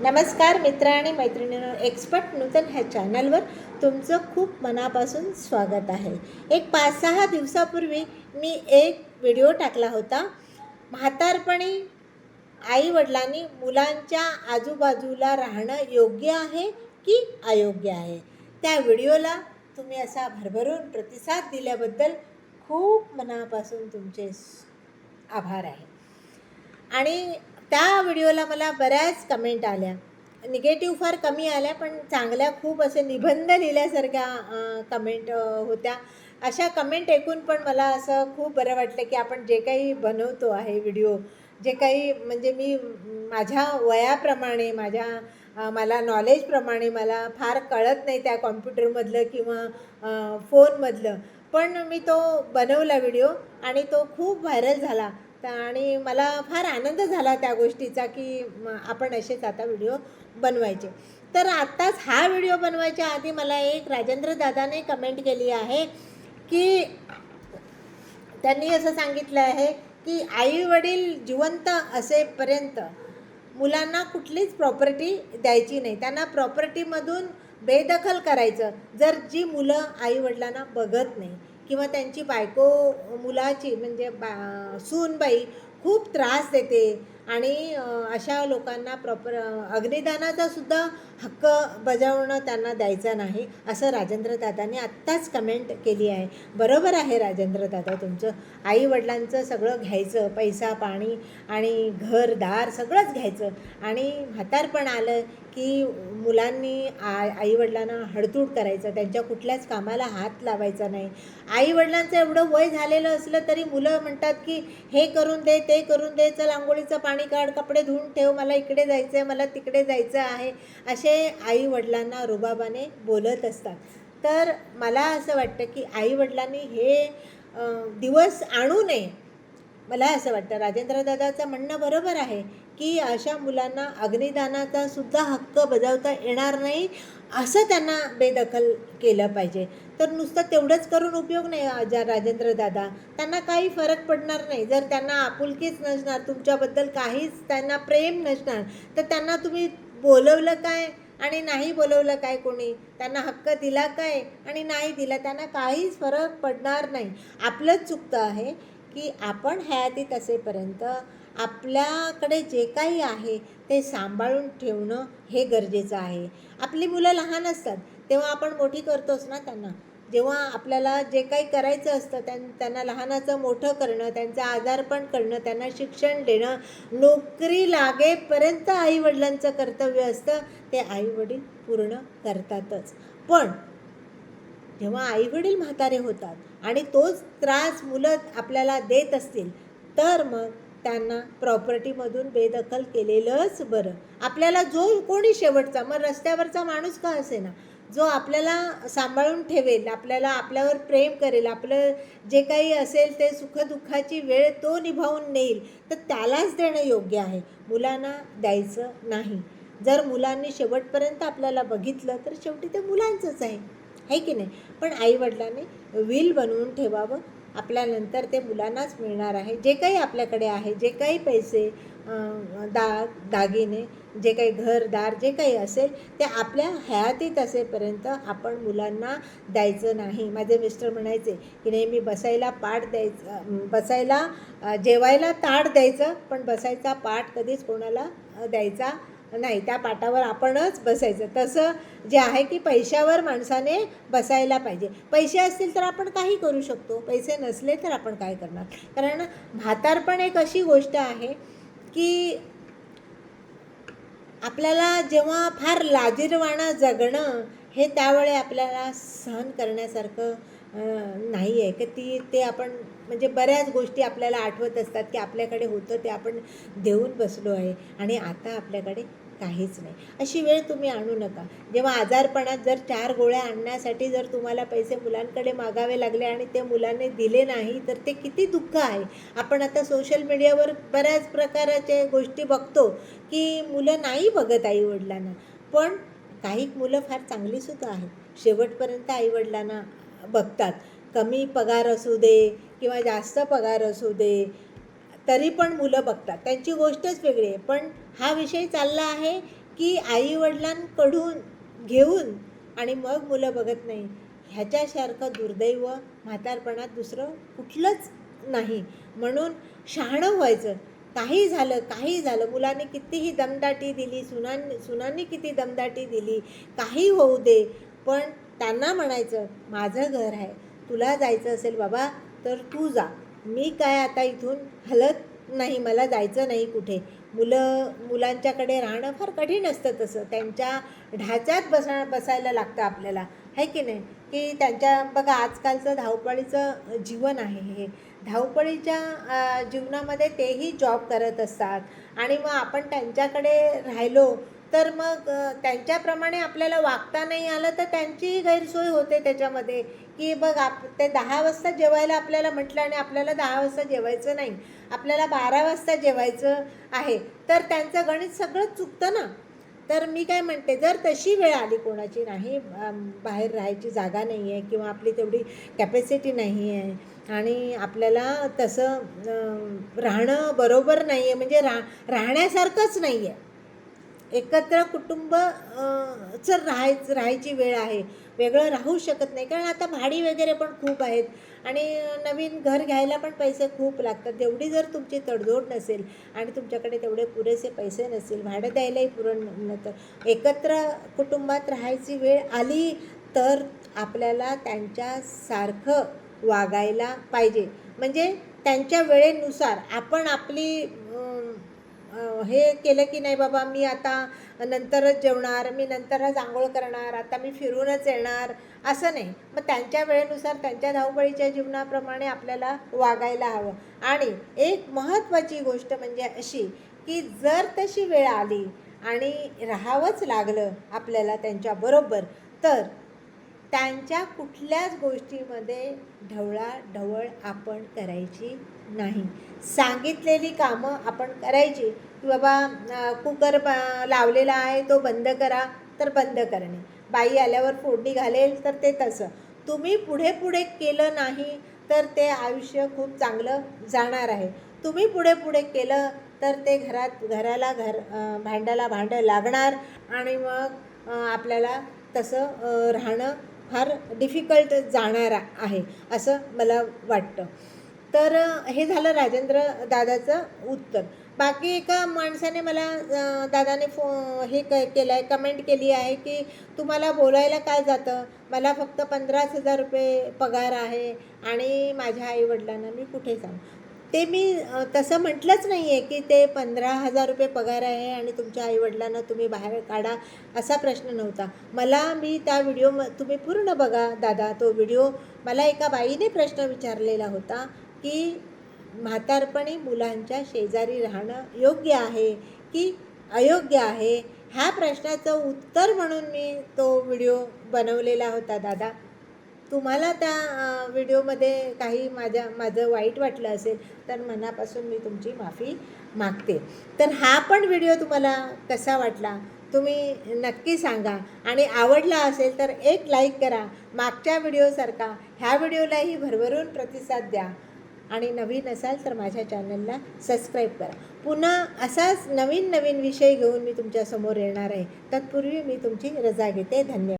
नमस्कार मित्र आणि मैत्रिणींनो एक्सपर्ट नूतन ह्या चॅनलवर तुमचं खूप मनापासून स्वागत आहे. एक पाच सहा दिवसापूर्वी मी एक व्हिडिओ टाकला होता. म्हातारपणी आईवडिलांनी मुलांच्या आजूबाजूला राहणं योग्य आहे की अयोग्य आहे? त्या व्हिडिओला तुम्ही असा भरभरून प्रतिसाद दिल्याबद्दल खूप मनापासून तुमचे आभार आहे. आणि त्या व्हिडिओला मला बऱ्याच कमेंट आल्या. निगेटिव्ह फार कमी आल्या पण चांगल्या खूप असे निबंध लिहिल्यासारख्या कमेंट होत्या. अशा कमेंट ऐकून पण मला असं खूप बरं वाटलं की आपण जे काही बनवतो आहे व्हिडिओ जे काही म्हणजे मी माझ्या वयाप्रमाणे माझ्या मला नॉलेजप्रमाणे मला फार कळत नाही त्या कॉम्प्युटरमधलं किंवा फोनमधलं पण मी तो बनवला व्हिडिओ आणि तो खूप व्हायरल झाला. तर आणि मला फार आनंद झाला त्या गोष्टीचा की आपण असेच आता व्हिडिओ बनवायचे. तर आत्ताच हा व्हिडिओ बनवायच्या आधी मला एक राजेंद्र दादाने कमेंट केली आहे की त्यांनी असं सांगितलं आहे की आई वडील जिवंत असेपर्यंत मुलांना कुठलीच प्रॉपर्टी द्यायची नाही. त्यांना प्रॉपर्टीमधून बेदखल करायचं जर जी मुलं आईवडिलांना बघत नाही. किंवा त्यांची बायको मुलाची म्हणजे बा सूनबाई खूप त्रास देते. आणि अशा लोकांना प्रॉपर अग्निदानाचा सुद्धा हक्क बजावणं त्यांना द्यायचा नाही असं राजेंद्र दादाने आत्ताच कमेंट केली आहे. बरोबर आहे राजेंद्र दादा तुमचं. आईवडिलांचं सगळं घ्यायचं पैसा पाणी आणि घर दार सगळंच घ्यायचं. आणि म्हातारपण आलं की मुलांनी आ आईवडिलांना हडतूड करायचं त्यांच्या कुठल्याच कामाला हात लावायचा नाही. आईवडिलांचं एवढं वय झालेलं असलं तरी मुलं म्हणतात की हे करून दे ते करून दे चल आंघोळीचं पाणी काढ कपडे धुवून ठेव मला इकडे जायचं आहे मला तिकडे जायचं आहे असे आईवडिलांना रुबाबाने बोलत असतात. तर मला असं वाटतं की आईवडिलांनी हे दिवस आणू नये. मला असं वाटतं. राजेंद्र दादाचं म्हणणं बरोबर आहे की अशा मुलांना अग्निदानाचा सुद्धा हक्क बजावता येणार नाही असं त्यांना बेदखल केलं पाहिजे. तर नुसतं तेवढंच करून उपयोग नाही ज्या राजेंद्र दादा. त्यांना काही फरक पडणार नाही. जर त्यांना आपुलकीच नसणार तुमच्याबद्दल काहीच त्यांना प्रेम नसणार तर त्यांना तुम्ही बोलवलं काय आणि नाही बोलवलं काय कोणी? त्यांना हक्क दिला काय आणि नाही दिला? त्यांना काहीच फरक पडणार नाही. आपलंच चुकतं आहे की आपण हयातीत असेपर्यंत आपल्याकडे जे काही आहे ते सांभाळून ठेवणं हे गरजेचं आहे. आपली मुलं लहान असतात तेव्हा आपण मोठी करतोच ना त्यांना. जेव्हा आपल्याला जे काही करायचं असतं त्यां त्यांना लहानाचं मोठं करणं त्यांचं आजारपण करणं त्यांना शिक्षण देणं नोकरी लागेपर्यंत आईवडिलांचं कर्तव्य असतं ते आईवडील पूर्ण करतातच. पण जेव्हा आईवडील म्हातारे होतात आणि तोच त्रास मुलं आपल्याला देत असतील तर मग त्यांना प्रॉपर्टीमधून बेदखल केलेलंच बरं. आपल्याला जो कोणी शेवटचा मग रस्त्यावरचा माणूस का असेना? जो आपल्याला सांभाळून ठेवेल आपल्याला आपल्यावर प्रेम करेल आपलं जे काही असेल ते सुखदुःखाची वेळ तो निभावून नेईल तर त्यालाच देणं योग्य आहे. मुलांना द्यायचं नाही. जर मुलांनी शेवटपर्यंत आपल्याला बघितलं तर शेवटी ते मुलांचंच आहे. आहे की नाही? पण आईवडिलांनी विल बनवून ठेवावं. आपल्यानंतर ते मुलांनाच मिळणार आहे. जे काही आपल्याकडे आहे जे काही पैसे दा दागिने जे काही घरदार जे काही असेल ते आपल्या हयातीत असेपर्यंत आपण मुलांना द्यायचं नाही. माझे मिस्टर म्हणायचे की नेहमी बसायला पाठ द्यायचं बसायला जेवायला ताट द्यायचं पण बसायचा पाठ कधीच कोणाला द्यायचा नाही. त्या पाटावर आपणच बसायचं. तसं जे आहे की पैशावर माणसाने बसायला पाहिजे. पैसे असतील तर आपण काही करू शकतो. पैसे नसले तर आपण काय करणार? कारण म्हातारपण एक अशी गोष्ट आहे की आपल्याला जेव्हा फार लाजीरवाणा जगणं हे त्यावेळी आपल्याला सहन करण्यासारखं नाही आहे की ती ते आपण म्हणजे बऱ्याच गोष्टी आपल्याला आठवत असतात की आपल्याकडे होतं ते आपण देऊन बसलो आहे. आणि आता आपल्याकडे काहीच नाही. अशी वेळ तुम्ही आणू नका. जेव्हा आजारपणात जर चार गोळ्या आणण्यासाठी जर तुम्हाला पैसे मुलांकडे मागावे लागले आणि ते मुलांनी दिले नाही तर ते किती दुःख आहे. आपण आता सोशल मीडियावर बऱ्याच प्रकाराच्या गोष्टी बघतो की मुलं नाही बघत आईवडिलांना. पण काही मुलं फार चांगलीसुद्धा आहेत. शेवटपर्यंत आईवडिलांना बघतात. कमी पगार असू दे किंवा जास्त पगार असू दे तरी पण मुलं बघतात. त्यांची गोष्टच वेगळी आहे. पण हा विषय चालला आहे की आईवडिलांकडून घेऊन आणि मग मुलं बघत नाही. ह्याच्यासारखं दुर्दैव म्हातारपणात दुसरं कुठलंच नाही. म्हणून शहाणं व्हायचं. काही झालं काही झालं. मुलांनी कितीही दमदाटी दिली सुनांनी सुनांनी किती दमदाटी दिली काही होऊ दे. पण त्यांना म्हणायचं माझं घर आहे. तुला जायचं असेल बाबा तर तू जा. मी काय आता इथून हलत नाही मला जायचं नाही कुठे. मुलं मुलांच्याकडे राहणं फार कठीण असतं तसं. त्यांच्या ढाच्यात बसा बसायला लागतं आपल्याला. आहे की नाही? की त्यांच्या बघा आजकालचं धावपळीचं जीवन आहे हे. धावपळीच्या जीवनामध्ये तेही जॉब करत असतात. आणि मग आपण त्यांच्याकडे राहिलो तर मग त्यांच्याप्रमाणे आपल्याला वागता नाही आलं तर त्यांचीही गैरसोय होते त्याच्यामध्ये. की बघ आप ते दहा वाजता जेवायला आपल्याला म्हटलं आणि आपल्याला दहा वाजता जेवायचं नाही. आपल्याला बारा वाजता जेवायचं आहे. तर त्यांचं गणित सगळं चुकतं ना. तर मी काय म्हणते जर तशी वेळ आली कोणाची नाही बाहेर राहायची जागा नाही आहे किंवा आपली तेवढी कॅपॅसिटी नाही आहे आणि आपल्याला तसं राहणं बरोबर नाही आहे म्हणजे रा राहण्यासारखंच नाही आहे एकत्र कुटुंब चं राहायचं राहायची वेळ आहे. वेगळं राहू शकत नाही. कारण आता भाडी वगैरे पण खूप आहेत. आणि नवीन घर घ्यायला पण पैसे खूप लागतात. तेवढी जर तुमची तडजोड नसेल आणि तुमच्याकडे तेवढे पुरेसे पैसे नसेल भाडं द्यायलाही पुरण तर एकत्र कुटुंबात राहायची वेळ आली तर आपल्याला त्यांच्यासारखं वागायला पाहिजे. म्हणजे त्यांच्या वेळेनुसार आपण आपली हे केलं की नाही बाबा मी आता नंतरच जेवणार मी नंतरच आंघोळ करणार आता मी फिरूनच येणार असं नाही. मग त्यांच्या वेळेनुसार त्यांच्या धावपळीच्या जीवनाप्रमाणे आपल्याला वागायला हवं. आणि एक महत्त्वाची गोष्ट म्हणजे अशी की जर तशी वेळ आली आणि राहावंच लागलं आपल्याला त्यांच्याबरोबर तर त्यांच्या कुठल्याच गोष्टीमध्ये ढवळाढवळ आपण करायची नाही. सांगितलेली कामं आपण करायची. की बाबा कुकर लावलेला आहे तो बंद करा तर बंद करणे. बाई आल्यावर फोडणी घालेल तर ते तसं. तुम्ही पुढे पुढे केलं नाही तर ते आयुष्य खूप चांगलं जाणार आहे. तुम्ही पुढे पुढे केलं तर ते घरात घराला घर भांड्याला भांडं लागणार आणि मग आपल्याला तसं राहणं फार डिफिकल्ट जाणार आहे असं मला वाटतं. तर हे झालं राजेंद्र दादाचं उत्तर. बाकी एका माणसाने मला दादाने फो हे क केलं आहे कमेंट केली आहे की तुम्हाला बोलायला काय जातं? मला फक्त पंधराच हजार रुपये पगार आहे आणि माझ्या आईवडिलांना मी कुठे जाऊ? ते मी तसं म्हटलंच नाही आहे की ते पंधरा हजार रुपये पगार आहे आणि तुमच्या आईवडिलांना तुम्ही बाहेर काढा असा प्रश्न नव्हता. मला मी त्या व्हिडिओ तुम्ही पूर्ण बघा दादा. तो व्हिडिओ मला एका बाईने प्रश्न विचारलेला होता. की म्हातारपणी मुलांच्या शेजारी राहणं योग्य आहे की अयोग्य आहे? ह्या प्रश्नाचं उत्तर म्हणून मी तो व्हिडिओ बनवलेला होता दादा. तुम्हाला त्या व्हिडिओमध्ये काही माझ्या माझं वाईट वाटलं असेल तर मनापासून मी तुमची माफी मागते. तर हा पण व्हिडिओ तुम्हाला कसा वाटला? तुम्ही नक्की सांगा. आणि आवडला असेल तर एक लाईक करा. मागच्या व्हिडिओसारखा ह्या व्हिडिओलाही भरभरून प्रतिसाद द्या. आणि नवीन असाल तर माझ्या चॅनलला सबस्क्राईब करा. पुन्हा असाच नवीन नवीन विषय घेऊन मी तुमच्यासमोर येणार आहे. तत्पूर्वी मी तुमची रजा घेते. धन्यवाद.